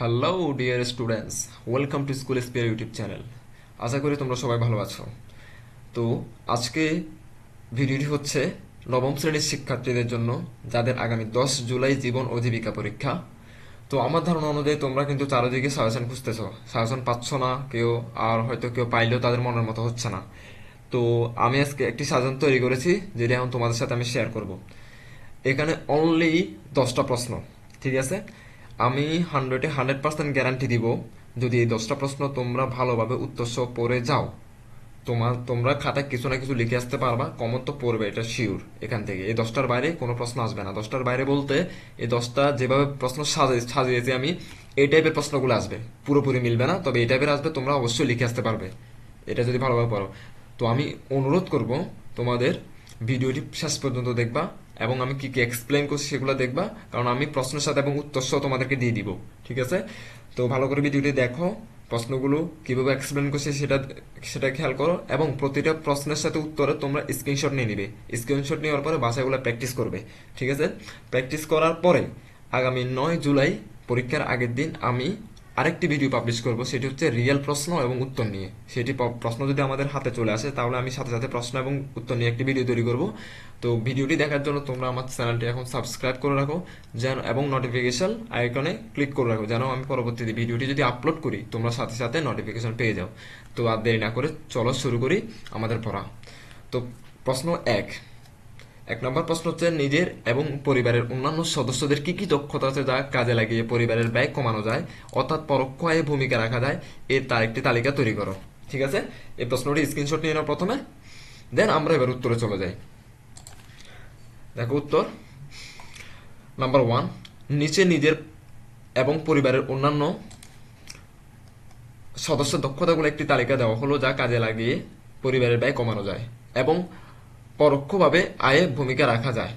Hello dear students welcome to school Spear YouTube channel আশা করি তোমরা সবাই ভালো আছো। তো আজকে ভিডিওটি হচ্ছে নবম শ্রেণির শিক্ষার্থীদের জন্য, যাদের আগামী দশ জুলাই জীবন ও জীবিকা পরীক্ষা। তো আমার ধারণা অনুযায়ী তোমরা কিন্তু চারিদিকে সাজেশন খুঁজতেছো। সাজেশন পাচ্ছ না, কেউ আর হয়তো কেউ পাইলেও তাদের মনের মতো হচ্ছে না। তো আমি আজকে একটি সাজেশন তৈরি করেছি, যেটা এখন তোমাদের সাথে আমি শেয়ার করব। এখানে অনলি দশটা প্রশ্ন, ঠিক আছে? আমি হান্ড্রেডে হান্ড্রেড পার্সেন্ট গ্যারান্টি দিব, যদি এই দশটা প্রশ্ন তোমরা ভালোভাবে উত্তর সহ পড়ে যাও। তোমার তোমরা খাতায় কিছু না কিছু লিখে আসতে পারবা কমন তো পড়বে, এটা শিওর এখান থেকে। এই দশটার বাইরে কোনো প্রশ্ন আসবে না। দশটার বাইরে বলতে এই দশটা যেভাবে প্রশ্ন সাজিয়ে সাজিয়েছি আমি, এই টাইপের প্রশ্নগুলো আসবে। পুরোপুরি মিলবে না, তবে এই টাইপের আসবে, তোমরা অবশ্যই লিখে আসতে পারবে। এটা যদি ভালোভাবে পড়ো। তো আমি অনুরোধ করব, তোমাদের ভিডিওটি শেষ পর্যন্ত দেখবা। এবং আমি কি কি এক্সপ্লেন করছি সেগুলো দেখবা, কারণ আমি প্রশ্নের সাথে এবং উত্তর সহ তোমাদেরকে দিয়ে দিব, ঠিক আছে? তো ভালো করে ভিডিওটি দেখো, প্রশ্নগুলো কীভাবে এক্সপ্লেন করছি সেটা সেটা খেয়াল করো, এবং প্রতিটা প্রশ্নের সাথে উত্তরে তোমরা স্ক্রিনশট নিয়ে নিবে। স্ক্রিনশট নেওয়ার পরে বাসাগুলো প্র্যাকটিস করবে, ঠিক আছে? প্র্যাকটিস করার পরে আগামী নয় জুলাই পরীক্ষার আগের দিন আমি আরেকটি ভিডিও পাবলিশ করব, সেটি হচ্ছে রিয়েল প্রশ্ন এবং উত্তর নিয়ে। সেটি প্রশ্ন যদি আমাদের হাতে চলে আসে, তাহলে আমি সাথে সাথে প্রশ্ন এবং উত্তর নিয়ে একটি ভিডিও তৈরি করব। তো ভিডিওটি দেখার জন্য তোমরা আমার চ্যানেলটি এখন সাবস্ক্রাইব করে রাখো, যেন এবং নোটিফিকেশন আইকনে ক্লিক করে রাখো, যেন আমি পরবর্তীতে ভিডিওটি যদি আপলোড করি, তোমরা সাথে সাথে নোটিফিকেশন পেয়ে যাও। তো আর দেরি না করে চলো শুরু করি আমাদের পড়া। তো প্রশ্ন এক। এক নম্বর প্রশ্ন হচ্ছে, নিজের এবং পরিবারের অন্যান্য সদস্যদের কি কি দক্ষতা আছে যা কাজে লাগিয়ে পরিবারের ব্যয় কমানো যায়, অর্থাৎ পরোক্ষ আয়ে ভূমিকা রাখা যায়, এর তার একটি তালিকা তৈরি করো। ঠিক আছে? এই প্রশ্নটি স্ক্রিনশট নিয়ে নাও প্রথমে দেন আমরা এবার উত্তরে চলে যাই। দেখো উত্তর। নাম্বার ওয়ান নিচে নিজের এবং পরিবারের অন্যান্য সদস্য দক্ষতাগুলো একটি তালিকা দেওয়া হলো যা কাজে লাগিয়ে পরিবারের ব্যয় কমানো যায় এবং পরোক্ষভাবে আয়ে ভূমিকা রাখা যায়।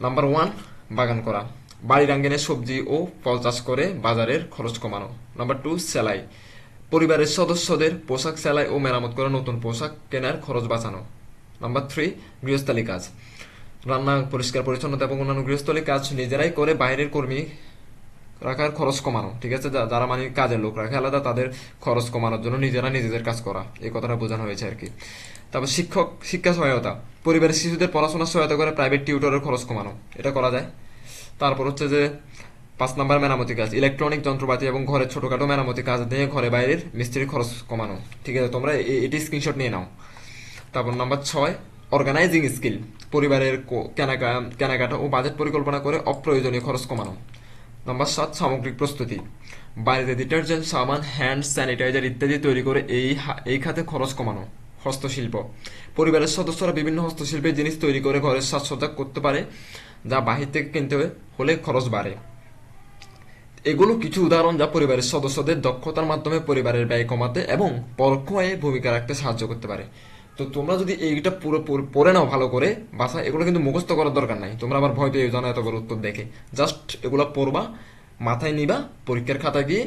নাম্বার ওয়ান বাগান করা। বাড়ির আঙ্গিনে সবজি ও ফল চাষ করে বাজারের খরচ কমানো। নাম্বার টু সেলাই। পরিবারের সদস্যদের পোশাক সেলাই ও মেরামত করে নতুন পোশাক কেনার খরচ বাঁচানো। নাম্বার থ্রি গৃহস্থালী কাজ। রান্না, পরিষ্কার, পরিচ্ছন্নতা এবং অন্যান্য গৃহস্থলী কাজ নিজেরাই করে বাইরের কর্মী রাখার খরচ কমানো, ঠিক আছে? যারা মানে কাজের লোক, রাখে আলাদা তাদের খরচ কমানোর জন্য নিজেরা নিজেদের কাজ করা, এই কথাটা বোঝানো হয়েছে আর কি। তারপর শিক্ষক, শিক্ষা সহায়তা, পরিবারের শিশুদের পড়াশোনার সহায়তা করে প্রাইভেট টিউটরের খরচ কমানো, এটা করা যায়। তারপর হচ্ছে যে, পাঁচ নাম্বার মেরামতি কাজ ইলেকট্রনিক যন্ত্রপাতি এবং ঘরের ছোটখাটো মেরামতি কাজ দিয়ে ঘরে বাইরের মিস্ত্রির খরচ কমানো, ঠিক আছে? তোমরা এটি স্ক্রিনশট নিয়ে নাও। তারপর নাম্বার ছয় অর্গানাইজিং স্কিল পরিবারের কেনাকাটা ও বাজেট পরিকল্পনা করে অপ্রয়োজনীয় খরচ কমানো। নাম্বার সাত, সামগ্রিক প্রস্তুতি। বাড়িতে ডিটারজেন্ট, সাবান, হ্যান্ড স্যানিটাইজার ইত্যাদি তৈরি করে এই এই খাতে খরচ কমানো। হস্তশিল্প। পরিবারের সদস্যরা বিভিন্ন হস্তশিল্পের জিনিস তৈরি করে ঘরের সাজসজ্জা করতে পারে, যা বাহির থেকে কিনতে হলে খরচ বাড়ে। এগুলো কিছু উদাহরণ যা পরিবারের সদস্যদের দক্ষতার মাধ্যমে পরিবারের ব্যয় কমাতে এবং পরোক্ষ ভূমিকা রাখতে সাহায্য করতে পারে। তো তোমরা যদি এইটা পুরো পড়ে নাও ভালো করে বাসা এগুলো কিন্তু মুখস্থ করার দরকার নাই। তোমরা আবার ভয় পেয়ে জানো এত বড় উত্তর দেখে। জাস্ট এগুলো পড়বা, মাথায় নিবা, পরীক্ষার খাতা গিয়ে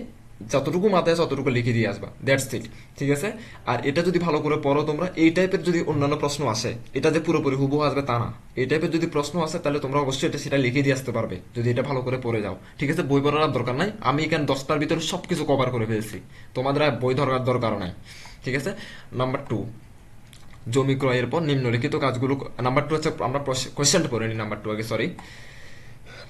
যতটুকু মাথায় ততটুকু লিখে দিয়ে আসবা। দ্যাটস ইট ঠিক আছে? আর এটা যদি ভালো করে পড়ো তোমরা, এই টাইপের যদি অন্যান্য প্রশ্ন আসে, এটা যে পুরোপুরি হুবহু আসবে তা না। এই টাইপের যদি প্রশ্ন আসে, তাহলে তোমরা অবশ্যই এটা সেটা লিখে দিয়ে আসতে পারবে, যদি এটা ভালো করে পড়ে যাও। ঠিক আছে? বই পড়ার দরকার নাই। আমি এখানে দশটার ভিতরে সবকিছু কভার করে ফেলছি। তোমাদের বই ধরার দরকার নাই। ঠিক আছে? নাম্বার টু জমি ক্রয়ের পর নিম্নলিখিত কাজগুলো নাম্বার টু হচ্ছে আমরা কোয়েশ্চেনটা পড়ে নিই নাম্বার টু আগে সরি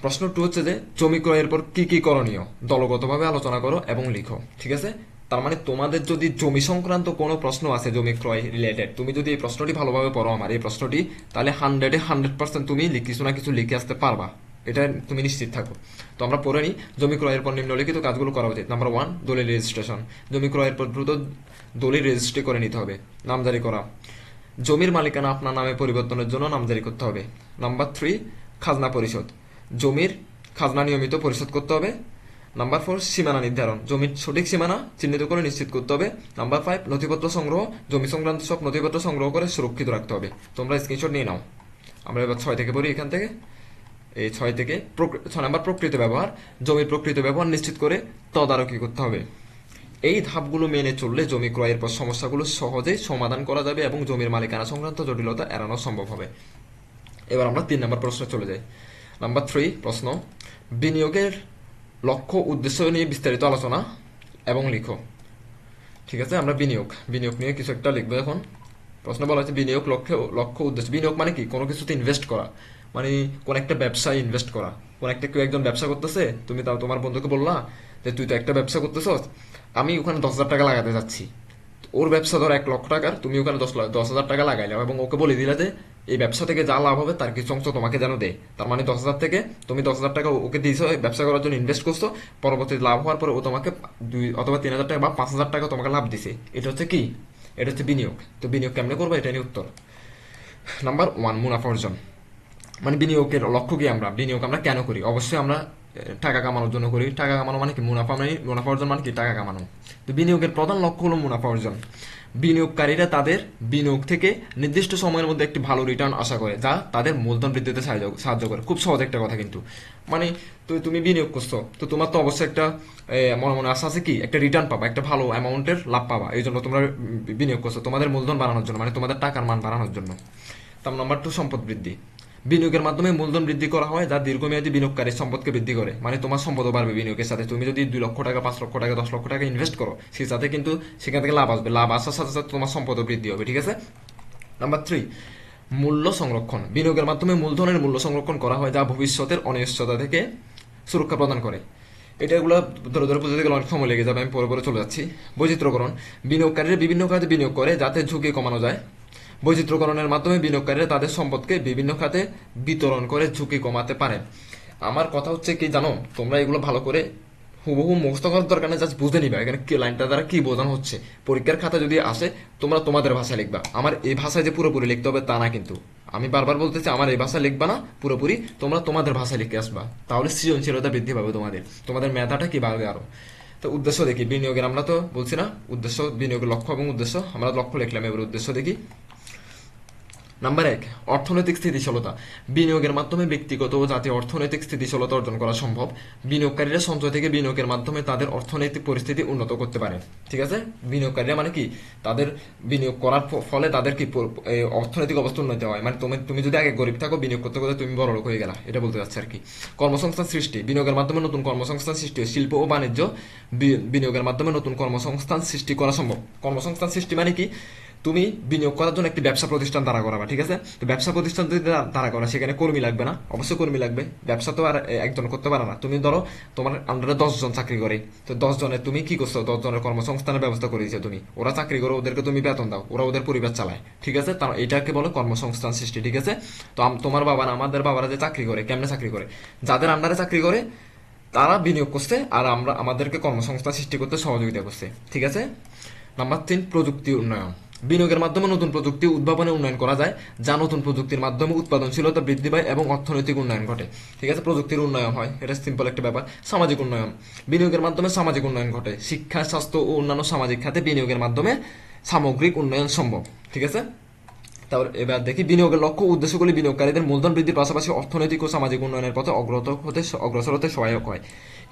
প্রশ্ন টু হচ্ছে যে, জমি ক্রয়ের পর কি কি করণীয়? দলগতভাবে আলোচনা করো এবং লিখো, ঠিক আছে? তার মানে তোমাদের যদি জমি সংক্রান্ত কোনো প্রশ্ন আছে জমি ক্রয় রিলেটেড তুমি যদি এই প্রশ্নটি ভালোভাবে পড়ো আমার এই প্রশ্নটি, তাহলে হান্ড্রেডে হান্ড্রেড পার্সেন্ট তুমি কিছু না কিছু লিখে আসতে পারবা। এটা তুমি নিশ্চিত থাকো। তো আমরা পড়ে নিই, জমি ক্রয়ের পর নিম্নলিখিত কাজগুলো করা উচিত। নাম্বার ওয়ান দলিল রেজিস্ট্রেশন জমি ক্রয়ের পর দ্রুত দলিল রেজিস্ট্রি করে নিতে হবে। নামজারি করা। জমির মালিকানা আপনার নামে পরিবর্তনের জন্য নামজারি করতে হবে। নাম্বার থ্রি খাজনা পরিশোধ। জমির খাজনা নিয়মিত পরিশোধ করতে হবে। নাম্বার ফোর সীমানা নির্ধারণ। জমির সঠিক সীমানা চিহ্নিত করে নিশ্চিত করতে হবে। নাম্বার ফাইভ নথিপত্র সংগ্রহ। জমি সংক্রান্ত সব নথিপত্র সংগ্রহ করে সুরক্ষিত রাখতে হবে। তোমরা স্ক্রিনশট নিয়ে নাও। আমরা এবার ছয় থেকে পড়ি এখান থেকে। এই ছয় থেকে ছয় নাম্বার প্রকৃত ব্যবহার। জমির প্রকৃত ব্যবহার নিশ্চিত করে তদারকি করতে হবে। এই ধাপগুলো মেনে চললে জমি ক্রয়ের পর সমস্যাগুলো সহজেই সমাধান করা যাবে এবং জমির মালিকানা সংক্রান্ত জটিলতা এড়ানো সম্ভব হবে। এবার আমরা তিন নম্বর প্রশ্নে চলে যাই। নাম্বার থ্রি, প্রশ্ন, বিনিয়োগের লক্ষ্য, উদ্দেশ্য নিয়ে বিস্তারিত আলোচনা এবং লিখো। ঠিক আছে, আমরা বিনিয়োগ। বিনিয়োগ নিয়ে কিছু একটা লিখব এখন। প্রশ্ন বলা হচ্ছে বিনিয়োগ লক্ষ্য লক্ষ্য, উদ্দেশ্য। বিনিয়োগ মানে কি? কোনো কিছুতে ইনভেস্ট করা। মানে কোন একটা ব্যবসায় ইনভেস্ট করা। কোন একটা কেউ একজন ব্যবসা করতেছে, তুমি তাও তোমার বন্ধুকে বললা যে, তুই তো একটা ব্যবসা করতেছস। আমি ওখানে দশ হাজার টাকা লাগাতে যাচ্ছি। ওর ব্যবসা ধর এক লক্ষ টাকার, তুমি ওখানে দশ দশ হাজার টাকা লাগাইলে এবং ওকে বলে দিলে যে, এই ব্যবসা থেকে যা লাভ হবে তার কিছু অংশ তোমাকে যেন দেয় তার মানে দশ হাজার থেকে তুমি দশ হাজার টাকা ওকে দিয়েছ ব্যবসা করার জন্য ইনভেস্ট করছ, পরবর্তী লাভ হওয়ার পরে ও তোমাকে দুই অথবা তিন হাজার টাকা বা পাঁচ হাজার টাকা তোমাকে লাভ দিছে। এটা হচ্ছে কি? এটা হচ্ছে বিনিয়োগ। তো বিনিয়োগ কেমনে করব? এটা নিয়ে উত্তর। নাম্বার ওয়ান, মুনাফা অর্জন। মানে বিনিয়োগের লক্ষ্য কি আমরা? বিনিয়োগ আমরা কেন করি? অবশ্যই আমরা টাকা কামানোর জন্য করি। টাকা কামানো মানে কি? মুনাফা মানে মুনাফা অর্জন মানে কি? টাকা কামানো। তো বিনিয়োগের প্রধান লক্ষ্য হলো মুনাফা অর্জন। বিনিয়োগকারীরা তাদের বিনিয়োগ থেকে নির্দিষ্ট সময়ের মধ্যে একটি ভালো রিটার্ন আশা করে, যা তাদের মূলধন বৃদ্ধিতে সাহায্য সাহায্য করে। খুব সহজ একটা কথা কিন্তু। মানে তো তুমি বিনিয়োগ করছ, তো তোমার তো অবশ্যই একটা মনে মনে আশা আছে কি? একটা রিটার্ন পাবা, একটা ভালো অ্যামাউন্টের লাভ পাবা। এই জন্য তোমরা বিনিয়োগ করছ। তোমাদের মূলধন বাড়ানোর জন্য মানে তোমাদের টাকার মান বাড়ানোর জন্য। তার নাম্বার টু সম্পদ বৃদ্ধি। বিনিয়োগের মাধ্যমে মূলধন বৃদ্ধি করা হয়, যা দীর্ঘমেয়াদী বিনিয়োগকারীর সম্পদকে বৃদ্ধি করে। মানে তোমার সম্পদও বাড়বে বিনিয়োগের সাথে তুমি যদি দুই লক্ষ টাকা, পাঁচ লক্ষ টাকা, দশ লক্ষ টাকা ইনভেস্ট করো, সেই সাথে কিন্তু সেখান থেকে লাভ আসবে। লাভ আসার সাথে সাথে তোমার সম্পদও বৃদ্ধি হবে, ঠিক আছে? নাম্বার থ্রি মূল্য সংরক্ষণ। বিনিয়োগের মাধ্যমে মূলধনের মূল্য সংরক্ষণ করা হয়, যা ভবিষ্যতের অনিশ্চয়তা থেকে সুরক্ষা প্রদান করে। এটা এগুলো ধরে ধরে বুঝতে গেলে অনেক সময় লেগে যাবে, আমি পরে পরে চলে যাচ্ছি। বৈচিত্র্যকরণ। বিনিয়োগকারীরা বিভিন্ন খাতে বিনিয়োগ করে, যাতে ঝুঁকি কমানো যায়। বৈচিত্র্যকরণের মাধ্যমে বিনিয়োগকারীরা তাদের সম্পদকে বিভিন্ন খাতে বিতরণ করে ঝুঁকি কমাতে পারে। আমার কথা হচ্ছে কি জানো? তোমরা এগুলো ভালো করে হুবহু মুখস্থ করার দরকার নেই, জাস্ট বুঝে নিবা। এখানে কি লাইনটা দ্বারা কি বোঝানো হচ্ছে? পরীক্ষার খাতা যদি আসে, তোমরা তোমাদের ভাষায় লিখবা। আমার এই ভাষায় যে পুরোপুরি লিখতে হবে তা না কিন্তু। আমি বারবার বলতেছি, আমার এই ভাষায় লিখবা না, পুরোপুরি তোমরা তোমাদের ভাষায় লিখে আসবা। তাহলে সৃজনশীলতা বৃদ্ধি পাবে তোমাদের। তোমাদের মেধাটা কি বাড়বে আরও? তো উদ্দেশ্য দেখি, বিনিয়োগের আমরা তো বলছি না, উদ্দেশ্য বিনিয়োগের লক্ষ্য এবং উদ্দেশ্য, আমরা লক্ষ্য লিখলাম, এবার উদ্দেশ্য দেখি। নাম্বার এক, অর্থনৈতিক স্থিতিশীলতা। বিনিয়োগের মাধ্যমে ব্যক্তিগত ও জাতীয় অর্থনৈতিক স্থিতিশীলতা অর্জন করা সম্ভব। বিনিয়োগকারীরা সঞ্চয় থেকে বিনিয়োগের মাধ্যমে তাদের অর্থনৈতিক পরিস্থিতি উন্নত করতে পারে। ঠিক আছে? বিনিয়োগকারীরা মানে কি? তাদের বিনিয়োগ করার ফলে তাদের কি অর্থনৈতিক অবস্থা উন্নতি হয়? মানে তুমি তুমি যদি আগে গরিব থাকো, বিনিয়োগ করতে করতে তুমি বড় লোক হয়ে গেলা। এটা বলতে চাচ্ছি আর কি। কর্মসংস্থান সৃষ্টি। বিনিয়োগের মাধ্যমে নতুন কর্মসংস্থান সৃষ্টি। শিল্প ও বাণিজ্য বিনিয়োগের মাধ্যমে নতুন কর্মসংস্থান সৃষ্টি করা সম্ভব। কর্মসংস্থান সৃষ্টি মানে কি? তুমি বিনিয়োগ করার জন্য একটি ব্যবসা প্রতিষ্ঠান দাঁড়া করাবা, ঠিক আছে? তো ব্যবসা প্রতিষ্ঠান যদি দা- দাঁড়া করা, সেখানে কর্মী লাগবে না। অবশ্যই কর্মী লাগবে। ব্যবসা তো আর একজন করতে পারে না। তুমি ধরো, তোমার আন্ডারে দশ জন চাকরি করে। তো দশ জনের তুমি কি করছ? দশ জনের কর্মসংস্থানের ব্যবস্থা করে দিয়েছ তুমি। ওরা চাকরি করে, ওদেরকে তুমি বেতন দাও। ওরা ওদের পরিবার চালায়, ঠিক আছে? তার এটাকে বলো কর্মসংস্থান সৃষ্টি, ঠিক আছে? তো তোমার বাবা আমাদের বাবারা যে চাকরি করে, কেমনে চাকরি করে? যাদের আন্ডারে চাকরি করে, তারা বিনিয়োগ করছে আর আমরা, আমাদেরকে কর্মসংস্থান সৃষ্টি করতে সহযোগিতা করছে, ঠিক আছে? নাম্বার তিন, প্রযুক্তি উন্নয়ন। বিনিয়োগের মাধ্যমে নতুন প্রযুক্তি উদ্ভাবনে উন্নয়ন করা যায়, যা নতুন প্রযুক্তির মাধ্যমে উৎপাদনশীলতা বৃদ্ধি পায় এবং অর্থনৈতিক উন্নয়ন ঘটে। ঠিক আছে, প্রযুক্তির উন্নয়ন হয়, এটা সিম্পল একটা ব্যাপার। সামাজিক উন্নয়ন, বিনিয়োগের মাধ্যমে সামাজিক উন্নয়ন ঘটে। শিক্ষা, স্বাস্থ্য ও অন্যান্য সামাজিক খাতে বিনিয়োগের মাধ্যমে সামগ্রিক উন্নয়ন সম্ভব। ঠিক আছে? তারপর এবার দেখি, বিনিয়োগের লক্ষ্য উদ্দেশ্যগুলি বিনিয়োগকারীদের মূলধন বৃদ্ধির পাশাপাশি অর্থনৈতিক ও সামাজিক উন্নয়নের পথে অগ্রত হতে অগ্রসর হতে সহায়ক হয়।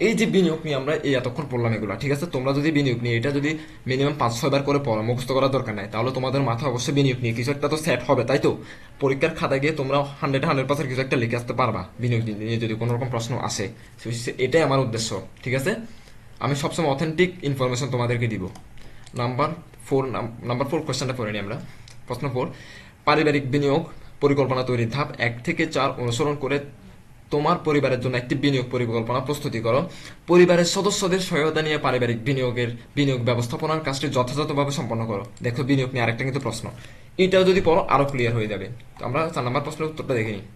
এই যে বিনিয়োগ নিয়ে আমরা এই এতক্ষণ পড়লাম এগুলো, ঠিক আছে? তোমরা যদি বিনিয়োগ নিয়ে, এটা যদি মিনিমাম পাঁচ, ছয় বার করে পড়ো মুখস্থ করার দরকার নাই, তাহলে তোমাদের মাথা অবশ্যই বিনিয়োগ নিয়ে কিছু একটা তো সেট হবে, তাই তো? পরীক্ষার খাতায় গিয়ে তোমরা হান্ড্রেড হান্ড্রেড পার্সেন্ট কিছু একটা লিখে আসতে পারবা, বিনিয়োগ নিয়ে যদি কোনো রকম প্রশ্ন আসে। এটাই আমার উদ্দেশ্য, ঠিক আছে? আমি সবসময় অথেন্টিক ইনফরমেশন তোমাদেরকে দিব। নাম্বার ফোর নাম্বার ফোর কোয়েশ্চেনটা পড়ে নিই আমরা। প্রশ্ন ফোর পারিবারিক বিনিয়োগ পরিকল্পনা তৈরির ধাপ এক থেকে চার অনুসরণ করে তোমার পরিবারের জন্য একটি বিনিয়োগ পরিকল্পনা প্রস্তুতি করো। পরিবারের সদস্যদের সহায়তা নিয়ে পারিবারিক বিনিয়োগের বিনিয়োগ ব্যবস্থাপনার কাজটি যথাযথভাবে সম্পন্ন করো। দেখো, বিনিয়োগ নিয়ে আরেকটা কিন্তু প্রশ্ন। এটাও যদি পড়ো, আরও ক্লিয়ার হয়ে যাবে। তো আমরা চার নাম্বার প্রশ্নের উত্তরটা দেখে নিই।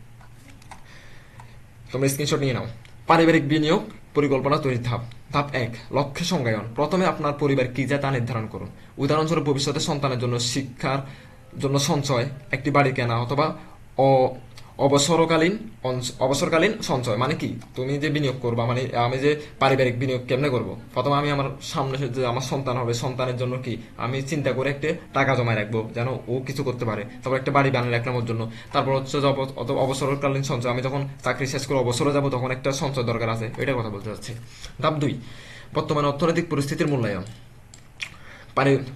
তোমরা স্ক্রিনশট নিয়ে নাও। পারিবারিক বিনিয়োগ পরিকল্পনা তৈরির ধাপ। ধাপ এক, লক্ষ্য সংজ্ঞায়ন। প্রথমে আপনার পরিবার কি যায় তা নির্ধারণ করুন। উদাহরণস্বরূপ ভবিষ্যতে সন্তানের জন্য শিক্ষার জন্য সঞ্চয়, একটি বাড়ি কেনা অথবা অ- অবসরকালীন অবসরকালীন সঞ্চয় মানে কি? তুমি যে বিনিয়োগ করবা মানে আমি যে পারিবারিক বিনিয়োগ কেমনে করব? প্রথমে আমি আমার সামনে যে আমার সন্তান হবে, সন্তানের জন্য কি? আমি চিন্তা করে একটা টাকা জমায় রাখব, যেন ও কিছু করতে পারে। তারপর একটা বাড়ি বানিয়ে রাখলাম ওর জন্য। তারপর হচ্ছে অবসরকালীন সঞ্চয়। আমি যখন চাকরি শেষ করে অবসরে যাব, তখন একটা সঞ্চয় দরকার আছে, এটার কথা বলতে চাচ্ছি ধাপ দুই, বর্তমানে অর্থনৈতিক পরিস্থিতির মূল্যায়ন।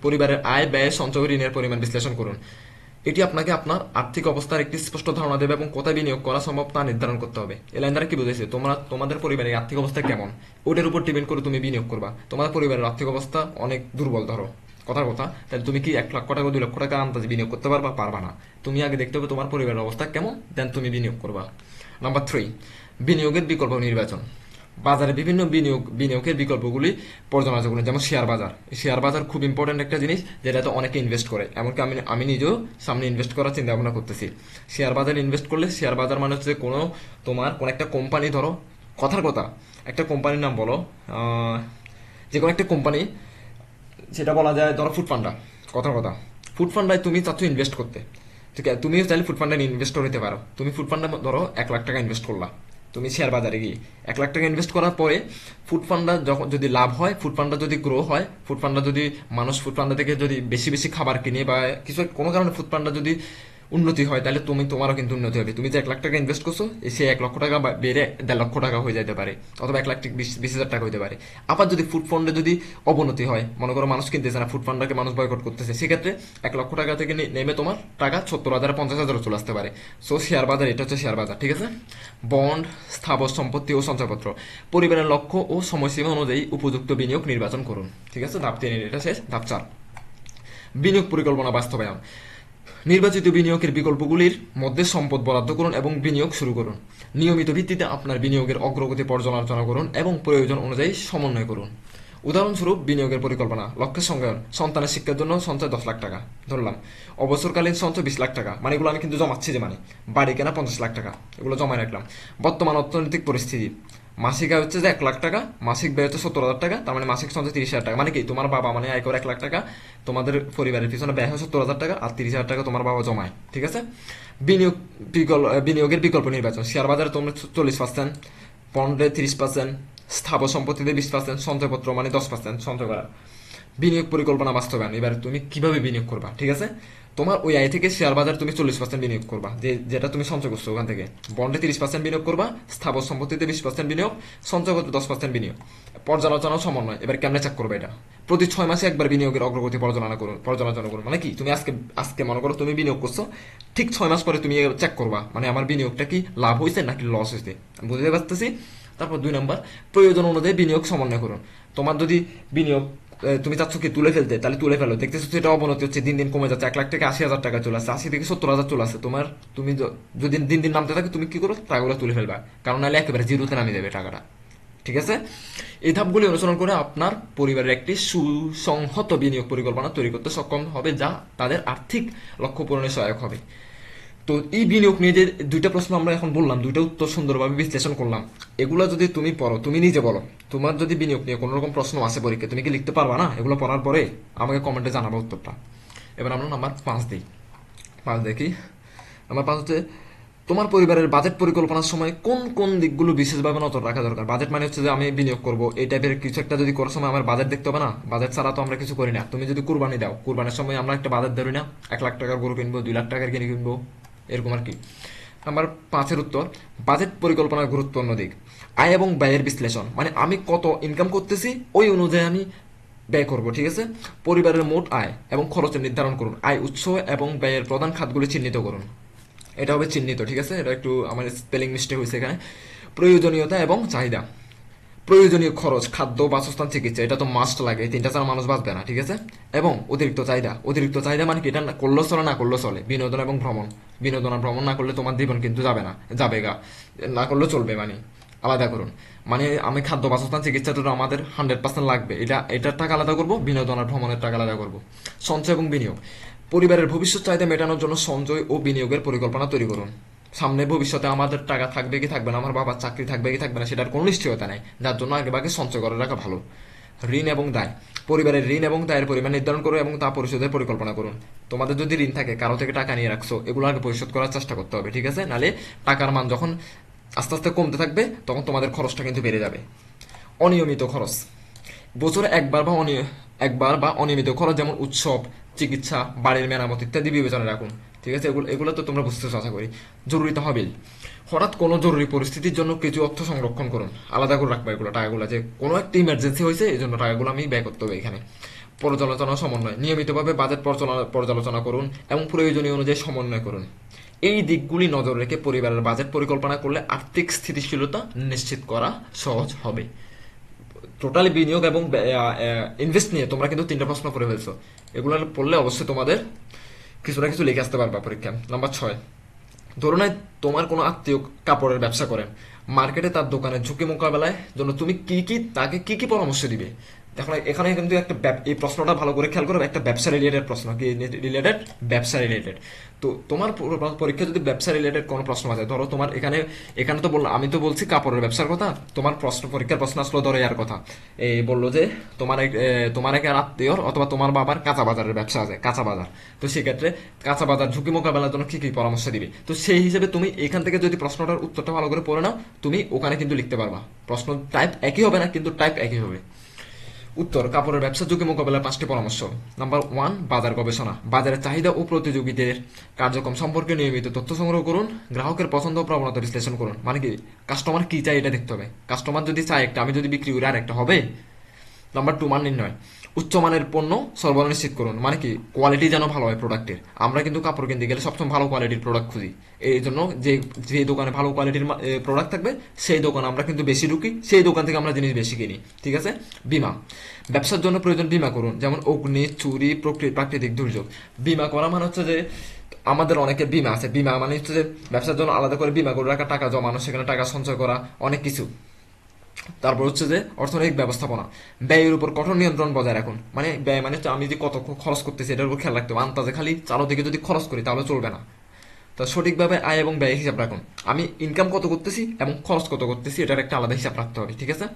পরিবারের আয় ব্যয়, সঞ্চয় ঋণের পরিমাণ বিশ্লেষণ করুন। এটি আপনাকে আপনার আর্থিক অবস্থার একটি স্পষ্ট ধারণা দেবে এবং কোথায় বিনিয়োগ করা সম্ভব তা নির্ধারণ করতে হবে। এ লাইন দ্বারা কি বুঝেছে তোমরা, তোমাদের পরিবারের আর্থিক অবস্থা কেমন? ওটার উপর ডিপেন্ড করে তুমি বিনিয়োগ করবা। তোমাদের পরিবারের আর্থিক অবস্থা অনেক দুর্বল, ধরো। কথার কথা, তাহলে তুমি কি এক লক্ষ টাকা, দুই লক্ষ টাকা আন্দাজে বিনিয়োগ করতে পারবা? পারবা না। তুমি আগে দেখতে হবে তোমার পরিবারের অবস্থা কেমন দেন তুমি বিনিয়োগ করবা। নাম্বার থ্রি বিনিয়োগের বিকল্প নির্বাচন। বাজারে বিভিন্ন বিনিয়োগ, বিনিয়োগের বিকল্পগুলি পর্যালোচনা করুন যেমন শেয়ার বাজার। শেয়ার বাজার খুব ইম্পর্টেন্ট একটা জিনিস যেটাতে অনেকে ইনভেস্ট করে। এমনকি আমি আমি নিজেও সামনে ইনভেস্ট করার চিন্তা ভাবনা করতেছি। শেয়ার বাজারে ইনভেস্ট করলে শেয়ার বাজার মানে হচ্ছে কোনো তোমার, কোনো একটা কোম্পানি ধরো, কথার কথা। একটা কোম্পানির নাম বলো যে কোনো একটা কোম্পানি সেটা বলা যায় ধরো ফুড ফান্ডা কথার কথা। ফুড ফান্ডায় তুমি চাচ্ছ ইনভেস্ট করতে। ঠিক আছে? তুমিও চাইলে ফুড ফান্ডে ইনভেস্টর হতে পারো। তুমি ফুড ফান্ডে ধরো এক লাখ টাকা ইনভেস্ট করলা। তুমি শেয়ার বাজারে গিয়ে এক লাখ টাকা ইনভেস্ট করার পরে ফুড পান্ডা যখন যদি লাভ হয় ফুড পান্ডা যদি গ্রো হয় ফুড পান্ডা যদি মানুষ ফুড পান্ডা থেকে যদি বেশি বেশি খাবার কিনে বা কিছু কোনো কারণে ফুড পান্ডা যদি উন্নতি হয়, তাহলে তুমি, তোমারও কিন্তু উন্নতি হবে। তুমি যে এক লাখ টাকা ইনভেস্ট করছ সে এক লক্ষ টাকা বেড়ে দেড় লক্ষ টাকা হয়ে যেতে পারে, অথবা এক লাখ বিশ বিশ হাজার টাকা হতে পারে। আবার যদি ফুড ফান্ডে যদি অবনতি হয়, মনে করো মানুষ কিনতেছে না ফুড ফান্ডাকে মানুষ বয়কট করতেছে, সেক্ষেত্রে এক লক্ষ টাকা থেকে নেমে তোমার টাকা সত্তর হাজার, পঞ্চাশ হাজারও চলে আসতে পারে। সো শেয়ার বাজার, এটা হচ্ছে শেয়ার বাজার, ঠিক আছে? বন্ড স্থাবর সম্পত্তি ও সঞ্চয়পত্র, পরিবারের লক্ষ্য ও সময়সীমা অনুযায়ী উপযুক্ত বিনিয়োগ নির্বাচন করুন, ঠিক আছে? ধাপ তিন এটা শেষ। ধাপ চার, বিনিয়োগ পরিকল্পনা বাস্তবায়ন। নির্বাচিত বিনিয়োগের বিকল্পগুলির মধ্যে সম্পদ বরাদ্দ করুন এবং বিনিয়োগ শুরু করুন। নিয়মিত ভিত্তিতে আপনার বিনিয়োগের অগ্রগতি পর্যালোচনা করুন এবং প্রয়োজন অনুযায়ী সমন্বয় করুন। উদাহরণস্বরূপ, বিনিয়োগের পরিকল্পনা, লক্ষ্যের সংজ্ঞায়ন সন্তানের শিক্ষার জন্য সঞ্চয় দশ লাখ টাকা। ধরলাম, অবসরকালীন সঞ্চয় বিশ লাখ টাকা মানে এগুলো আমি কিন্তু জমাচ্ছি যে মানে। বাড়ি কেনা পঞ্চাশ লাখ টাকা, এগুলো জমায় রাখলাম। বর্তমান অর্থনৈতিক পরিস্থিতি মাসিক আয় হচ্ছে যে এক লাখ টাকা, মাসিক ব্যয় হচ্ছে সত্তর হাজার টাকা, তার মানে মাসিক সঞ্চয় তিরিশ হাজার টাকা। মানে কি? তোমার বাবা মানে আয় করে এক লাখ টাকা, তোমাদের পরিবারের পিছনে ব্যয় হয় সত্তর হাজার টাকা, আর তিরিশ হাজার টাকা তোমার বাবা জমায়, ঠিক আছে? বিনিয়োগ বিকল্প বিনিয়োগের বিকল্প নির্বাচন। শেয়ার বাজারে তোমরা চল্লিশ পার্সেন্ট পন্ডে তিরিশ পার্সেন্ট স্থাবর সম্পত্তিতে বিশ পার্সেন্ট সঞ্চয়পত্র মানে দশ পার্সেন্ট সঞ্চয় করা বিনিয়োগ পরিকল্পনা বাস্তবায়ন। এবার তুমি কীভাবে বিনিয়োগ করবা, ঠিক আছে? তোমার ওই আয় থেকে শেয়ার বাজার তুমি চল্লিশ পার্সেন্ট বিনিয়োগ করবা, যে, যেটা তুমি সঞ্চয় করছ ওখান থেকে। বন্ডে তিরিশ পার্সেন্ট বিনিয়োগ করবা, স্থাবর সম্পত্তিতে বিশ পার্সেন্ট বিনিয়োগ সঞ্চয় করতে দশ পার্সেন্ট বিনিয়োগ। পর্যালোচনা সমন্বয়, এবার কেমনে চেক করবে এটা? প্রতি ছয় মাসে একবার বিনিয়োগের অগ্রগতি পর্যালোচনা করুন পর্যালোচনা করুন মানে কি? তুমি আজকে আজকে মনে করো তুমি বিনিয়োগ করছ, ঠিক ছয় মাস পরে তুমি চেক করবা মানে আমার বিনিয়োগটা কি লাভ হয়েছে নাকি লস হয়েছে বুঝতে পারতেছি? তারপর দুই নম্বর, প্রয়োজন অনুযায়ী বিনিয়োগ সমন্বয় করুন। তোমার যদি বিনিয়োগ তুমি চাচ্ছ কি তুলে ফেলতে? তাহলে তুলে ফেলো। দেখতেছো সেটা অবনতি হচ্ছে দিন দিন কমে যাচ্ছে। এক লাখ থেকে আশি হাজার টাকা চলে আসছে। আশি থেকে সত্তর হাজার চলে আসছে। তোমার, তুমি যদি দিন দিন নামতে থাকে, তুমি কি করো? টাকাগুলো তুলে ফেলবা। কারণ নাহলে একেবারে জিরোতে নামিয়ে দেবে টাকাটা। ঠিক আছে? এই ধাপগুলি অনুসরণ করে আপনার পরিবারের একটি সুসংহত বিনিয়োগ পরিকল্পনা তৈরি করতে সক্ষম হবে, যা তাদের আর্থিক লক্ষ্য পূরণে সহায়ক হবে। তো এই বিনিয়োগ নিয়ে যে দুইটা প্রশ্ন আমরা এখন বললাম, দুইটা উত্তর সুন্দরভাবে বিশ্লেষণ করলাম, এগুলো যদি তুমি পড়ো, তুমি নিজে বলো, তোমার যদি বিনিয়োগ নিয়ে কোনো রকম প্রশ্ন আসে পরীক্ষা তুমি কি লিখতে পারবা না? এগুলো পড়ার পরে আমাকে কমেন্টে জানাব উত্তরটা। এবার আমরা নাম্বার পাঁচ দিই। পাঁচ দেখি। নাম্বার পাঁচ হচ্ছে, তোমার পরিবারের বাজেট পরিকল্পনার সময় কোন কোন দিকগুলো বিশেষভাবে নজর রাখা দরকার? বাজেট মানে হচ্ছে যে আমি বিনিয়োগ করব, এই টাইপের কিছু একটা যদি করার সময় আমার বাজেট দেখতে হবে না? বাজেট ছাড়া তো আমরা কিছু করি না। তুমি যদি কুরবানি দাও, কুরবানির সময় আমরা একটা বাজেট ধরি না, এক লাখ টাকার গরু কিনবো, দুই লাখ টাকার কিনে কিনবো এরকম আর কি। নাম্বার পাঁচের উত্তর, বাজেট পরিকল্পনার গুরুত্বপূর্ণ দিক। আয় এবং ব্যয়ের বিশ্লেষণ। মানে আমি কত ইনকাম করতেছি, ওই অনুযায়ী আমি ব্যয় করব, ঠিক আছে? পরিবারের মোট আয় এবং খরচের নির্ধারণ করুন। আয় উৎস এবং ব্যয়ের প্রধান খাতগুলি চিহ্নিত করুন। এটা হবে চিহ্নিত, ঠিক আছে? এটা একটু আমার স্পেলিং মিস্টেক হয়েছে এখানে। প্রয়োজনীয়তা এবং চাহিদা। প্রয়োজনীয় খরচ, খাদ্য, বাসস্থান, চিকিৎসা, এটা তো মাস্ট লাগে। তিনটা ছাড়া মানুষ বাঁচবে না, ঠিক আছে? এবং অতিরিক্ত চাহিদা। অতিরিক্ত চাহিদা মানে কি? এটা করলেও চলে, না করলেও চলে। বিনোদন এবং ভ্রমণ। বিনোদন আর ভ্রমণ না করলে তোমার জীবন কিন্তু যাবে না, যাবে গা। না করলেও চলবে মানে। আলাদা করুন। মানে আমি খাদ্য, বাসস্থান, চিকিৎসা তো আমাদের হান্ড্রেড পার্সেন্ট লাগবে। এটা, এটার টাকা আলাদা করব, বিনোদন আর ভ্রমণের টাকা আলাদা করব। সঞ্চয় এবং বিনিয়োগ। পরিবারের ভবিষ্যৎ চাহিদা মেটানোর জন্য সঞ্চয় ও বিনিয়োগের পরিকল্পনা তৈরি করুন। সামনে ভবিষ্যতে আমাদের টাকা থাকবে কি থাকবে না, আমার বাবার চাকরি থাকবে কি থাকবে না, সেটার কোনো নিশ্চয়তা নেই। যার জন্য আগে ভাগে সঞ্চয় করে রাখা ভালো। ঋণ এবং দায়। পরিবারের ঋণ এবং দায়ের পরিমাণ নির্ধারণ করুন এবং তা পরিশোধের পরিকল্পনা করুন। তোমাদের যদি ঋণ থাকে, কারও থেকে টাকা নিয়ে রাখছো, এগুলো আগে পরিশোধ করার চেষ্টা করতে হবে, ঠিক আছে? নালে টাকার মান যখন আস্তে আস্তে কমতে থাকবে, তখন তোমাদের খরচটা কিন্তু বেড়ে যাবে। অনিয়মিত খরচ। বছরে একবার বা অনিয়, একবার বা অনিয়মিত খরচ, যেমন উৎসব, চিকিৎসা, বাড়ির মেরামত ইত্যাদি বিবেচনা রাখুন। ঠিক আছে? এগুলো এগুলো তো তোমরা বুঝতেছো, আশা করি। জরুরি তো হবেই হঠাৎ কোনো জরুরি পরিস্থিতির জন্য কিছু অর্থ সংরক্ষণ করুন। আলাদা করে রাখব এগুলো টাকাগুলো। যে কোনো একটা ইমার্জেন্সি হয়েছে এই জন্য টাকাগুলো আমি ব্যয় করতে হবে এখানে। পর্যালোচনা সমন্বয়। নিয়মিতভাবে বাজেট পর্যালোচনা- করুন এবং প্রয়োজনীয় অনুযায়ী সমন্বয় করুন। এই দিকগুলি নজর রেখে পরিবারের বাজেট পরিকল্পনা করলে আর্থিক স্থিতিশীলতা নিশ্চিত করা সহজ হবে। টোটালি বিনিয়োগ এবং ইনভেস্ট নিয়ে তোমরা কিন্তু তিনটা প্রশ্ন করে ফেলছো। এগুলো পড়লে অবশ্যই তোমাদের কিছু না কিছু লিখে আসতে পারবা পরীক্ষা নাম্বার ছয়। ধরুন তোমার কোনো আত্মীয় কাপড়ের ব্যবসা করেন। মার্কেটে তার দোকানের ঝুঁকি মোকাবেলায় জন্য তুমি কি কি, তাকে কি কি পরামর্শ দিবে? এখন এখানে কিন্তু একটা এই প্রশ্নটা ভালো করে খেয়াল করো, একটা ব্যবসা রিলেটেড প্রশ্ন, কি রিলেটেড ব্যবসা রিলেটেড তো তোমার পুরো পরীক্ষা যদি ব্যবসা রিলেটেড কোনো প্রশ্ন আছে ধরো তোমার এখানে এখানে তো বললাম আমি তো বলছি কাপড়ের ব্যবসার কথা, তোমার প্রশ্ন, পরীক্ষার প্রশ্ন আসলো ধরো এর কথা। এই বলল যে, তোমার তোমার এক আত্মীয় অথবা তোমার বাবার কাঁচা বাজারের ব্যবসা আছে, কাঁচা বাজার। তো সেক্ষেত্রে কাঁচা বাজার ঝুঁকি মোকাবেলার জন্য কি কি পরামর্শ দিবে? তো সেই হিসেবে তুমি এখান থেকে যদি প্রশ্নটার উত্তরটা ভালো করে পড়ে নাও, তুমি ওখানে কিন্তু লিখতে পারবা। প্রশ্ন টাইপ একই হবে না, কিন্তু টাইপ একই হবে। উত্তর, কাপড়ের ব্যবসা ঝুঁকি মোকাবেলার পাঁচটি পরামর্শ। নাম্বার ওয়ান, বাজার গবেষণা। বাজারের চাহিদা ও প্রতিযোগীদের কার্যক্রম সম্পর্কে নিয়মিত তথ্য সংগ্রহ করুন, গ্রাহকের পছন্দ ও প্রবণতা বিশ্লেষণ করুন। মানে কি? কাস্টমার কী চাই এটা দেখতে হবে। কাস্টমার যদি চায় একটা, আমি যদি বিক্রি করি আর একটা হবে? নাম্বার টু মান নির্ণয়। উচ্চমানের পণ্য সরবরাহ নিশ্চিত করুন। মানে কি? কোয়ালিটি যেন ভালো হয় প্রোডাক্টের আমরা কিন্তু কাপড় কিনতে গেলে সবসময় ভালো কোয়ালিটির প্রোডাক্ট খুঁজি। এই জন্য যে যে দোকানে ভালো কোয়ালিটির প্রোডাক্ট থাকবে, সেই দোকানে আমরা কিন্তু বেশি ঢুকি। সেই দোকান থেকে আমরা জিনিস বেশি কিনি। ঠিক আছে? বিমা। ব্যবসার জন্য প্রয়োজন বিমা করুন। যেমন অগ্নি, চুরি প্রকৃতি প্রাকৃতিক দুর্যোগ। বিমা করা মানে হচ্ছে যে, আমাদের অনেকের বিমা আছে। বিমা মানে হচ্ছে যে, ব্যবসার জন্য আলাদা করে বিমা করে রাখা, টাকা জমানো, সেখানে টাকা সঞ্চয় করা, অনেক কিছু। তারপর হচ্ছে যে অর্থনৈতিক ব্যবস্থাপনা। ব্যয়ের উপর কঠোর নিয়ন্ত্রণ বজায় রাখুন। মানে ব্যয় মানে আমি যদি কত খরচ করতেছি এটার উপর খেয়াল রাখতে হবে। আন্তাজে খালি চালো দিকে যদি খরচ করি তাহলে চলবে না। তা সঠিকভাবে আয় এবং ব্যয় হিসাব রাখুন। আমি ইনকাম কত করতেছি এবং খরচ কত করতেছি এটার একটা আলাদা হিসাব রাখতে হবে, ঠিক আছে?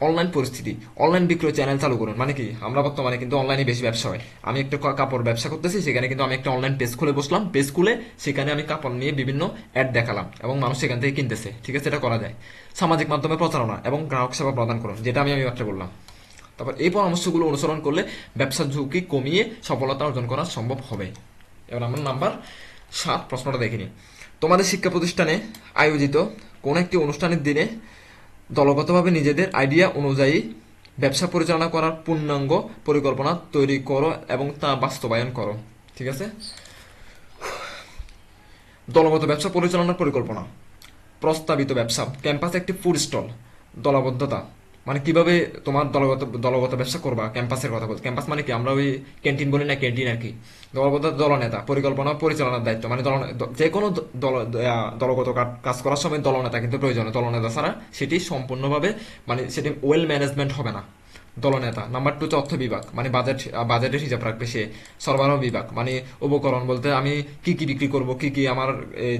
অনলাইন পরিস্থিতি অনলাইন বিক্রয় চ্যানেল চালু করুন। মানে কি? আমরা বর্তমানে কিন্তু অনলাইনে বেশি ব্যবসা হয়। আমি একটা কাপড় ব্যবসা করতেছি, সেখানে কিন্তু আমি একটা অনলাইন পেজ খুলে বসলাম। পেজ খুলে সেখানে আমি কাপড় নিয়ে বিভিন্ন অ্যাড দেখালাম এবং মানুষ সেখান থেকে কিনতেছে। ঠিক আছে, এটা করা যায়। সামাজিক মাধ্যমে প্রচারণা এবং গ্রাহক সেবা প্রদান করুন, যেটা আমি আমি মাত্র বললাম। তারপর এই পরামর্শগুলো অনুসরণ করলে ব্যবসার ঝুঁকি কমিয়ে সফলতা অর্জন করা সম্ভব হবে। এবার আমার নাম্বার সাত, প্রশ্নটা দেখিনি তোমাদের শিক্ষা প্রতিষ্ঠানে আয়োজিত কোন একটি অনুষ্ঠানের দিনে দলগতভাবে নিজেদের আইডিয়া অনুযায়ী ব্যবসা পরিচালনা করার পূর্ণাঙ্গ পরিকল্পনা তৈরি করো এবং তা বাস্তবায়ন করো। ঠিক আছে? দলগত ব্যবসা পরিচালনার পরিকল্পনা। প্রস্তাবিত ব্যবসা। ক্যাম্পাস একটি ফুড স্টল। দলবদ্ধতা। মানে কীভাবে তোমার দলগত দলগত ব্যবসা করবা ক্যাম্পাসের কথা বলতে ক্যাম্পাস মানে কি? আমরা ওই ক্যান্টিন বলি না ক্যান্টিন আর কি। দলগত দলনেতা, পরিকল্পনা, পরিচালনার দায়িত্ব। মানে দল যে কোনো দল দলগত কাজ করার সময় দলনেতা, কিন্তু প্রয়োজন দলনেতা ছাড়া সেটি সম্পূর্ণভাবে মানে সেটি ওয়েল ম্যানেজমেন্ট হবে না। দলনেতা। নাম্বার টু অর্থ বিভাগ মানে বাজেট বাজেটের হিসাব রাখবে সে। সরবরাহ বিভাগ মানে উপকরণ বলতে আমি কি কি বিক্রি করব, কি কি আমার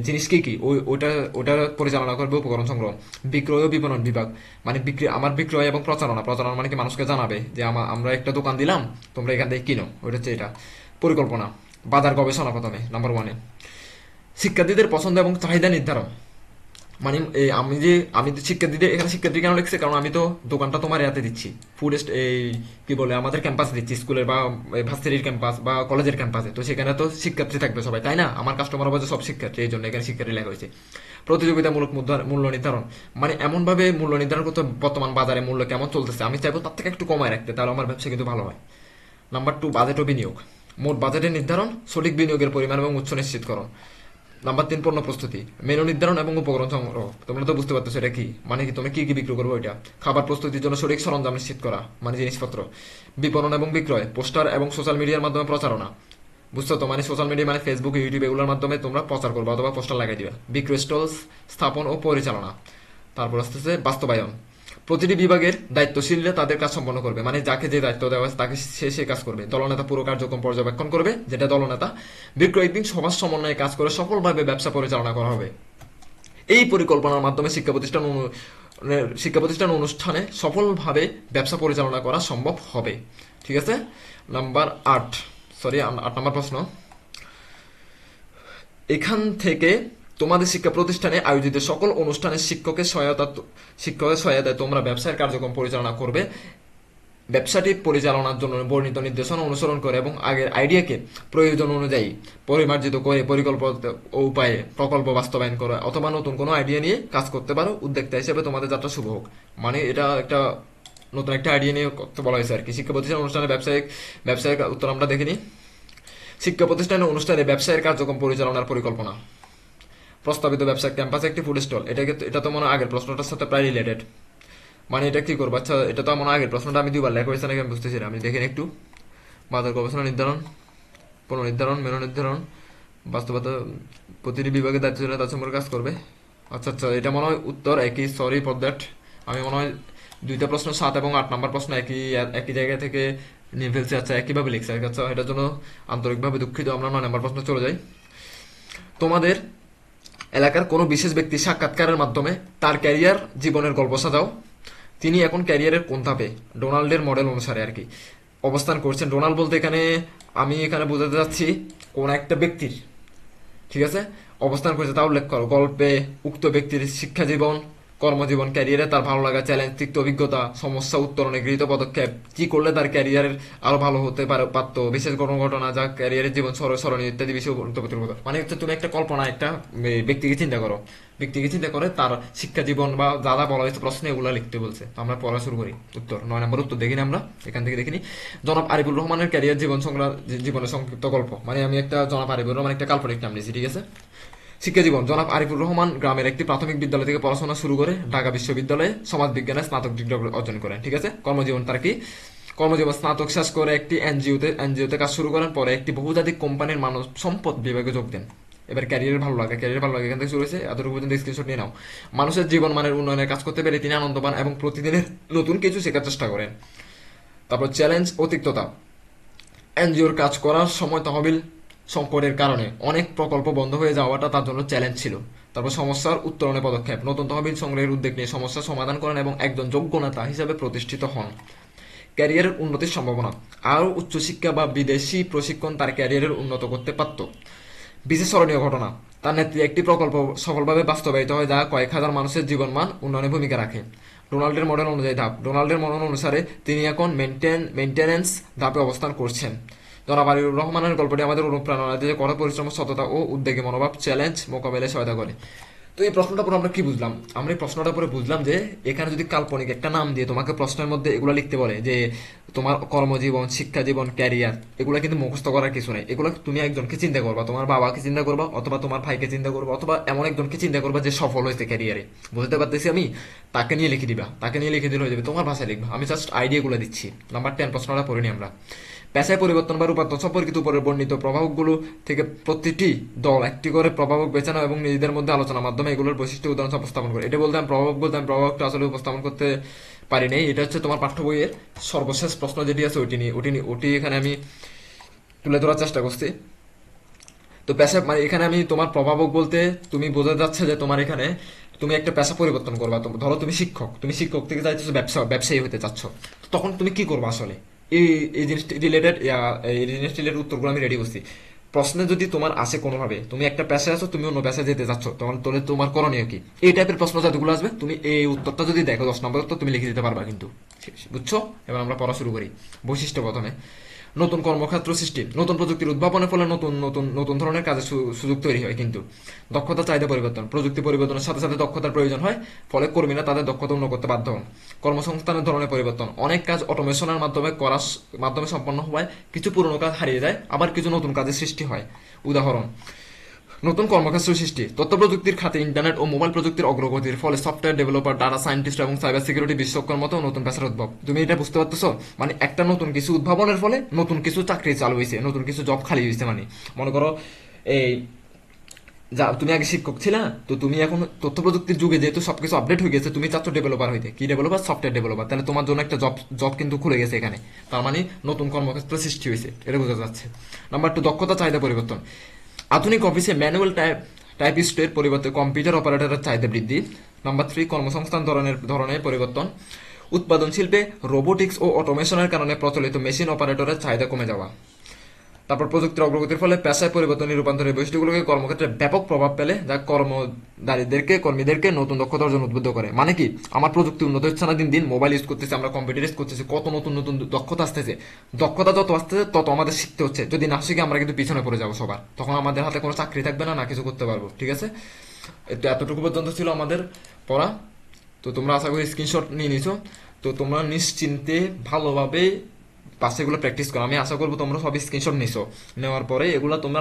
জিনিস কি কি, ওই ওটা ওটা পরিচালনা করবে উপকরণ সংগ্রহ। বিক্রয় ও বিপণন বিভাগ মানে বিক্রি, আমার বিক্রয় এবং প্রচারণা। প্রচারণা মানে কি মানুষকে জানাবে যে আমা- আমরা একটা দোকান দিলাম, তোমরা এখান থেকে কিনো, ওইটা হচ্ছে এটা। পরিকল্পনা, বাজার গবেষণা প্রথমে নাম্বার ওয়ানে শিক্ষার্থীদের পছন্দ এবং চাহিদা নির্ধারণ। মানে আমি যে, আমি তো শিক্ষার্থীদের এখানে শিক্ষার্থী কেন লিখছে কারণ আমি তো দোকানটা তোমার এতে দিচ্ছি। ফুড এই, কি বলে, আমাদের ক্যাম্পাসে দিচ্ছি, স্কুলের বা ভার্সিটির ক্যাম্পাস বা কলেজের ক্যাম্পাসে তো সেখানে তো শিক্ষার্থী থাকবে সবাই, তাই না? আমার কাস্টমার হবে সব শিক্ষার্থী, এই জন্য এখানে শিক্ষার্থী লেখা হয়েছে। প্রতিযোগিতামূলক মূল্য নির্ধারণ। মানে এমনভাবে মূল্য নির্ধারণ করতে বর্তমান বাজারে মূল্য কেমন চলতেছে? আমি চাইব তার থেকে একটু কমায় রাখতে, তাহলে আমার ব্যবসা কিন্তু ভালো হয়। নাম্বার টু বাজেট ও বিনিয়োগ। মোট বাজেটের নির্ধারণ, সঠিক বিনিয়োগের পরিমাণ এবং উৎস নিশ্চিতকরণ। নাম্বার তিন পণ্য প্রস্তুতি। মেনু নির্ধারণ এবং উপকরণ সংগ্রহ। তোমরা তো বুঝতে পারতেছো এটা কি? মানে কি? তুমি কি কি বিক্রি করব এটা খাবার প্রস্তুতির জন্য সঠিক সরঞ্জাম নিশ্চিত করা মানে জিনিসপত্র। বিপণন এবং বিক্রয়, পোস্টার এবং সোশ্যাল মিডিয়ার মাধ্যমে প্রচারণা। বুঝছ তো? মানে সোশ্যাল মিডিয়া মানে ফেসবুক ইউটিউব এগুলোর মাধ্যমে তোমরা প্রচার করবে অথবা পোস্টার লাগাই দিবে। বিক্রয় স্টল স্থাপন ও পরিচালনা। তারপর আসতেছে বাস্তবায়ন। প্রতিটি বিভাগের দায়িত্বশীলরা তাদের কাজ সম্পন্ন করবে। মানে যাকে যে দায়িত্ব দেওয়া হয়েছে তাকে সে সে কাজ করবে। দলনেতা পুরো কার্যক্রম পর্যবেক্ষণ করবে, যেটা দলনেতা বিক্রয় দিন সবার সমন্বয়ে কাজ করে সফলভাবে ব্যবসা পরিচালনা করা হবে। এই পরিকল্পনার মাধ্যমে শিক্ষা প্রতিষ্ঠান অনু- শিক্ষা প্রতিষ্ঠান অনুষ্ঠানে সফলভাবে ব্যবসা পরিচালনা করা সম্ভব হবে। ঠিক আছে? নাম্বার আট। সরি আট নম্বর প্রশ্ন। এখান থেকে তোমাদের শিক্ষা প্রতিষ্ঠানে আয়োজিত সকল অনুষ্ঠানে শিক্ষকের সহায়তা শিক্ষকের সহায়তায় তোমরা ব্যবসায়ের কার্যক্রম পরিচালনা করবে। ব্যবসাটি পরিচালনার জন্য বর্ণিত নির্দেশনা অনুসরণ করে এবং আগের আইডিয়াকে প্রয়োজন অনুযায়ী পরিমার্জিত করে পরিকল্প ও উপায়ে প্রকল্প বাস্তবায়ন করে অথবা নতুন কোনো আইডিয়া নিয়ে কাজ করতে পারো। উদ্যোক্তা হিসেবে তোমাদের যাত্রা শুভ হোক। মানে এটা একটা নতুন একটা আইডিয়া নিয়ে করতে বলা হয়েছে আর কি। শিক্ষা প্রতিষ্ঠান অনুষ্ঠানে ব্যবসায়িক ব্যবসায়িক উত্তর আমরা দেখিনি। শিক্ষা প্রতিষ্ঠানের অনুষ্ঠানে ব্যবসায়ের কার্যক্রম পরিচালনার পরিকল্পনা। প্রস্তাবিত ব্যবসা ক্যাম্পাসে একটি ফুড স্টল এটা কিন্তু- এটা তো মনে আগের প্রশ্নটার সাথে প্রায় রিলেটেড মানে এটা কি করব? আচ্ছা এটা তো মনে আগের প্রশ্নটা আমি দুবার লেখা হয়েছে নাকি আমি বুঝতেছি আমি দেখেন একটু। বাজার গবেষণা নির্ধারণ, পুনর্নির্ধারণ মেনু নির্ধারণ বাস্তবতা, প্রতিটি বিভাগে দায়িত্ব তার সম্পর্কে কাজ করবে। আচ্ছা আচ্ছা এটা মনে হয় উত্তর একই সরি ফর দ্যাট আমি মনে হয় দুইটা প্রশ্ন, সাত এবং আট নাম্বার প্রশ্ন একই একই জায়গা থেকে নিয়ে ফেলছি। আচ্ছা একইভাবে লিখছে। আচ্ছা এটার জন্য আন্তরিকভাবে দুঃখিত। আমরা নয় নাম্বার প্রশ্ন চলে যাই। তোমাদের এলাকার কোনো বিশেষ ব্যক্তি সাক্ষাৎকারের মাধ্যমে তার ক্যারিয়ার জীবনের গল্প সাজাও। তিনি এখন ক্যারিয়ারের কোন ধাপে? ডোনাল্ডের মডেল অনুসারে আর কি। অবস্থান করছেন। ডোনাল্ড বলতে এখানে আমি এখানে বোঝাতে চাচ্ছি কোন একটা ব্যক্তির। ঠিক আছে? অবস্থান করেছে, তা উল্লেখ করো। গল্পে উক্ত ব্যক্তির শিক্ষা জীবন কর্মজীবন ক্যারিয়ারে তার ভালো লাগা চ্যালেঞ্জ তিক্ত অভিজ্ঞতা, সমস্যা উত্তরণে গৃহীত পদক্ষেপ, কি করলে তার ক্যারিয়ারের আরও ভালো হতে পারে, পারত? বিশেষ কোনো ঘটনা যা ক্যারিয়ারের জীবন সর, স্মরণীয় ইত্যাদি বিষয়ে মানে হচ্ছে তুমি একটা কল্পনা, একটা ব্যক্তিকে চিন্তা করো। ব্যক্তিকে চিন্তা করে তার শিক্ষা জীবন বা যা বলা হয়েছে প্রশ্নে এগুলো লিখতে বলছে। আমরা পড়া শুরু করি। উত্তর, নয় নম্বর উত্তর দেখিনি আমরা, এখান থেকে দেখিনি। জনাব আরিফুর রহমানের ক্যারিয়ার জীবন সংক্রান্ত জীবনের সংক্ষিপ্ত গল্প। মানে আমি একটা জনাব আরিফুর রহমান একটা কাল্পনিক নাম নিয়েছি, ঠিক আছে? শিক্ষা জীবন। জনাব আরিফুর রহমান গ্রামের একটি প্রাথমিক বিদ্যালয় থেকে পড়াশোনা শুরু করে ঢাকা বিশ্ববিদ্যালয়ে সমাজ বিজ্ঞানে স্নাতক ডিগ্রি অর্জন করেন, ঠিক আছে? কর্মজীবন তার কি? কর্মজীবন স্নাতক শেষ করে একটি এনজিওতে এনজিওতে কাজ শুরু করেন, পরে একটি বহুজাতিক কোম্পানির মানব সম্পদ বিভাগে যোগ দেন। এবার ক্যারিয়ার ভালো লাগে ক্যারিয়ার ভালো লাগে এখান থেকে শুরু হয়েছে। এতটুকু পর্যন্ত স্ক্রিনশট নিয়ে নাও। মানুষের জীবন মানের উন্নয়নের কাজ করতে পেরে তিনি আনন্দ পান এবং প্রতিদিনের নতুন কিছু শেখার চেষ্টা করেন। তারপর চ্যালেঞ্জ ও তিক্ততা এনজিওর কাজ করার সময় তহবিল সংকটের কারণে অনেক প্রকল্প বন্ধ হয়ে যাওয়াটা তার জন্য চ্যালেঞ্জ ছিল। তারপর সমস্যার উত্তরণে পদক্ষেপ, নতুন তহবিল সংগ্রহের উদ্যোগ নিয়ে সমস্যার সমাধান করেন এবং একজন যোগ্য নেতা হিসেবে প্রতিষ্ঠিত হন। ক্যারিয়ারের উন্নতির সম্ভাবনা, আরও উচ্চশিক্ষা বা বিদেশি প্রশিক্ষণ তার ক্যারিয়ারের উন্নত করতে পারত। বিশেষ স্মরণীয় ঘটনা, তার নেতৃত্বে একটি প্রকল্প সফলভাবে বাস্তবায়িত হয় যা কয়েক হাজার মানুষের জীবনমান উন্নয়নে ভূমিকা রাখে। ডোনাল্ডের মডেল অনুযায়ী ধাপ ডোনাল্ডের মডেল অনুসারে তিনি এখন মেনটেন মেনটেন্যান্স ধাপে অবস্থান করছেন। জনাব আলিউর রহমানের গল্পটি আমাদের অনুপ্রেরণা দিয়ে কঠোর পরিশ্রম, সততা ও উদ্যোগী মনোভাব চ্যালেঞ্জ মোকাবেলায় সহায়তা করে। তো এই প্রশ্নটা পরে আমরা কি বুঝলাম? আমরা এই প্রশ্নটা পরে বুঝলাম যে, এখানে যদি কাল্পনিক একটা নাম দিয়ে তোমাকে প্রশ্নের মধ্যে এগুলো লিখতে বলে যে, তোমার কর্মজীবন শিক্ষা জীবন ক্যারিয়ার এগুলো কিন্তু মুখস্থ করার কিছু নেই। এগুলো তুমি একজনকে চিন্তা করবা, তোমার বাবাকে চিন্তা করবা, অথবা তোমার ভাইকে চিন্তা করবা, অথবা এমন একজনকে চিন্তা করবা যে সফল হয়েছে ক্যারিয়ারে বুঝতে পারতেছি আমি? তাকে নিয়ে লিখে দিবা। তাকে নিয়ে লিখে দিলে হয়ে যাবে, তোমার ভাষায় লিখবা। আমি জাস্ট আইডিয়াগুলো দিচ্ছি। নাম্বার টেন প্রশ্নটা পড়ে নিই আমরা। পেশায় পরিবর্তন বা রূপান্তর সম্পর্কিত উপরে বর্ণিত প্রভাবগুলো থেকে প্রতিটি দল একটি করে প্রভাবক বেছে নাও এবং নিজেদের মধ্যে আলোচনার মাধ্যমে এগুলোর বৈশিষ্ট্য উদাহরণ উপস্থাপন করে। এটা বলতে আমি প্রভাবক বলতে আমি প্রভাবকটা আসলে উপস্থাপন করতে পারি নাই। এটা হচ্ছে তোমার পাঠ্য বইয়ের সর্বশেষ প্রশ্ন যেটি আছে ওটি নিয়ে। ওটি নিয়ে ওটি এখানে আমি তুলে ধরার চেষ্টা করছি। তো পেশা মানে এখানে আমি তোমার প্রভাবক বলতে তুমি বোঝা যাচ্ছে যে তোমার এখানে তুমি একটা পেশা পরিবর্তন করবা। ধরো তুমি শিক্ষক। তুমি শিক্ষক থেকে চাইছো ব্যবসা ব্যবসায়ী হতে চাচ্ছ। তখন তুমি কি করবা আসলে? এই এই জিনিসটি রিলেটেড এই জিনিসটি রিলেটেড উত্তরগুলো আমি রেডি করছি। প্রশ্নে যদি তোমার আসে কোনোভাবে, তুমি একটা পেশায় আছো, তুমি অন্য পেশায় যেতে যাচ্ছ, তখন তোলে তোমার করণীয় কি? এই টাইপের প্রশ্ন যতগুলো আসবে, তুমি এই উত্তরটা যদি দেখো, দশ নম্বর উত্তর, তুমি লিখে দিতে পারবা কিন্তু। বুঝছ? এবার আমরা পড়া শুরু করি। বৈশিষ্ট্য প্রথমে। নতুন কর্মক্ষেত্র সৃষ্টি, নতুন প্রযুক্তির উদ্ভাবনের ফলে নতুন নতুন নতুন ধরনের কাজের সুযোগ তৈরি হয় কিন্তু। দক্ষতা, চাহিদা পরিবর্তন, প্রযুক্তি পরিবর্তনের সাথে সাথে দক্ষতার প্রয়োজন হয়, ফলে কর্মীরা তাদের দক্ষতা উন্নত করতে বাধ্য হন। কর্মসংস্থানের ধরনের পরিবর্তন, অনেক কাজ অটোমেশনের মাধ্যমে করার মাধ্যমে সম্পন্ন হওয়ায় কিছু পুরনো কাজ হারিয়ে যায়, আবার কিছু নতুন কাজের সৃষ্টি হয়। উদাহরণ নতুন কর্মক্ষেত্র সৃষ্টি। তথ্য প্রযুক্তির খাতে ইন্টারনেট ও মোবাইল প্রযুক্তির অগ্রগতির ফলে সফটওয়্যার ডেভেলপার ডাটা সায়েন্টিস্ট এবং সাইবার সিকিউরিটি বিশেষজ্ঞের মতো নতুন পেশার উদ্ভব। তুমি এটা বুঝতে পারতেছো? মানে একটা নতুন কিছু উদ্ভাবনের ফলে নতুন কিছু চাকরি চালু হয়েছে নতুন কিছু জব খালি হয়েছে মানে। মনে করো, এই যা, তুমি আগে শিক্ষক ছিলে না তো তুমি এখন তথ্য প্রযুক্তির যুগে যেহেতু সবকিছু আপডেট হয়ে গেছে, তুমি চাচ্ছ ডেভেলপার হইতে। কি ডেভেলপার সফটওয়্যার ডেভেলপার তাহলে তোমার জন্য একটা জব জব কিন্তু খুলে গেছে এখানে। তার মানে নতুন কর্মক্ষেত্র সৃষ্টি হয়েছে এটা বোঝা যাচ্ছে। নাম্বার টু দক্ষতা, চাহিদা পরিবর্তন। আধুনিক অফিসে ম্যানুয়াল টাইপ টাইপিস্টের পরিবর্তে কম্পিউটার অপারেটরের চাহিদা বৃদ্ধি। নাম্বার থ্রি, কর্মসংস্থান ধরনের ধরনের পরিবর্তন। উৎপাদন শিল্পে রোবোটিক্স ও অটোমেশনের কারণে প্রচলিত মেশিন অপারেটরের চাহিদা কমে যাওয়া। তারপর প্রযুক্তির অগ্রগতির ফলে পেশায় পরিবর্তনের রূপান্তরের বৈশিষ্ট্যগুলোকে কর্মক্ষেত্রে ব্যাপক প্রভাব পেলে যা কর্মদারীদেরকে কর্মীদেরকে নতুন দক্ষতা অর্জন উদ্বুদ্ধ করে। মানে কি? আমার প্রযুক্তি উন্নত হচ্ছে না দিন দিন, মোবাইল ইউজ করতেছি, আমরা কম্পিউটার ইউজ করতেছি, কত নতুন নতুন দক্ষতা আসতেছে। দক্ষতা যত আসতেছে, তত আমাদের শিখতে হচ্ছে। যদি না শিখে, আমরা কিন্তু পিছনে পড়ে যাব সবার। তখন আমাদের হাতে কোনো চাকরি থাকবে না না কিছু করতে পারব। ঠিক আছে? তো এতটুকু পর্যন্ত ছিল আমাদের পড়া। তো তোমরা আশা করি স্ক্রিনশট নিয়ে নিছো। তো তোমরা নিশ্চিন্তে ভালোভাবে পাশে এগুলো প্র্যাকটিস করো। আমি আশা করব তোমরা সব স্ক্রিনশট নিছো। নেওয়ার পরে এগুলো তোমরা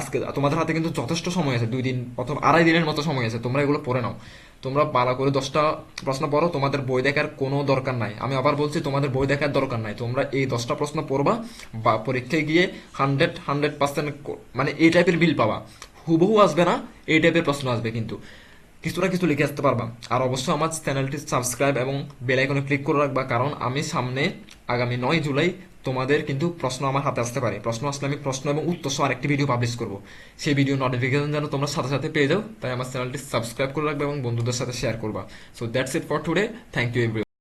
আজকে, তোমাদের হাতে কিন্তু যথেষ্ট সময় আছে। দুই দিন অথবা আড়াই দিনের মতো সময় আছে। তোমরা এগুলো পড়ে নাও। তোমরা ভালো করে দশটা প্রশ্ন পড়ো। তোমাদের বই দেখার কোনো দরকার নাই। আমি আবার বলছি, তোমাদের বই দেখার দরকার নাই। তোমরা এই দশটা প্রশ্ন পড়বা, বা পরীক্ষায় গিয়ে হান্ড্রেড হান্ড্রেড পার্সেন্ট মানে এই টাইপের বিল পাবা। হুবহু আসবে না, এই টাইপের প্রশ্ন আসবে কিন্তু। কিছু না কিছু লিখে আসতে পারবা। আর অবশ্যই আমার চ্যানেলটি সাবস্ক্রাইব এবং বেল আইকনে ক্লিক করে রাখবা। কারণ আমি সামনে আগামী নয় জুলাই তোমাদের কিন্তু প্রশ্ন আমার হাতে আসতে পারে। প্রশ্ন আসলে আমি প্রশ্ন এবং উত্তর সহ আরেকটি ভিডিও পাবলিশ করব। সেই ভিডিও নোটিফিকেশন যেন তোমরা সাথে সাথে পেয়ে যাও, তাই আমার চ্যানেলটি সাবস্ক্রাইব করে রাখবে এবং বন্ধুদের সাথে শেয়ার করবা। So that's it for today thank you every